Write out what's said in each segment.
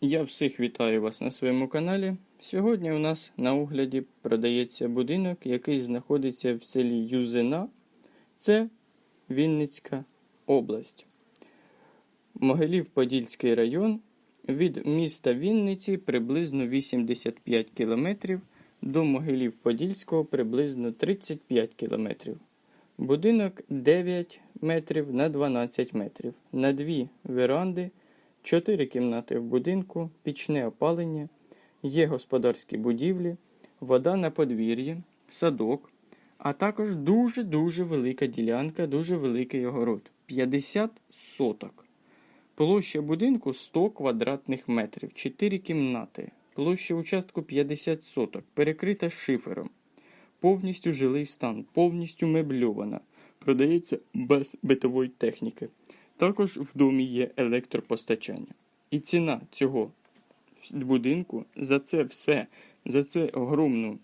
Я всіх вітаю вас на своєму каналі. Сьогодні у нас на огляді продається будинок, який знаходиться в селі Юзина. Це Вінницька область. Могилів-Подільський район. Від міста Вінниці приблизно 85 км, до Могилів-Подільського приблизно 35 км. Будинок 9 метрів на 12 метрів. На дві веранди, 4 кімнати в будинку, пічне опалення, є господарські будівлі, вода на подвір'ї, садок, а також дуже-дуже велика ділянка, дуже великий огород. 50 соток. Площа будинку 100 квадратних метрів, 4 кімнати. Площа участку 50 соток, перекрита шифером. Повністю жилий стан, повністю мебльована. Продається без битової техніки. Також в домі є електропостачання. І ціна цього будинку за це все, за це огромну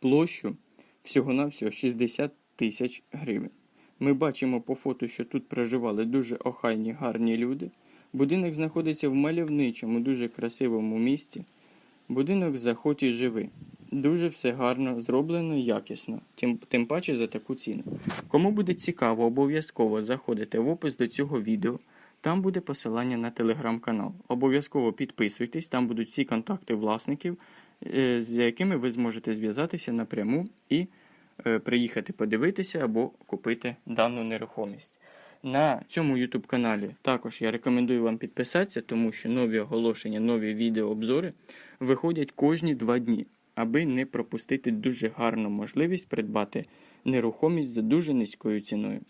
площу всього-навсього 60 тисяч гривень. Ми бачимо по фото, що тут проживали дуже охайні, гарні люди. Будинок знаходиться в мальовничому, дуже красивому місті. Будинок заходь і живи. Дуже все гарно зроблено, якісно, тим, тим паче за таку ціну. Кому буде цікаво, обов'язково заходите в опис до цього відео. Там буде посилання на телеграм-канал. Обов'язково підписуйтесь, там будуть всі контакти власників, е, з якими ви зможете зв'язатися напряму і е, приїхати подивитися або купити дану нерухомість. На цьому YouTube каналі також я рекомендую вам підписатися, тому що нові оголошення, нові відеообзори виходять кожні два дні, аби не пропустити дуже гарну можливість придбати нерухомість за дуже низькою ціною.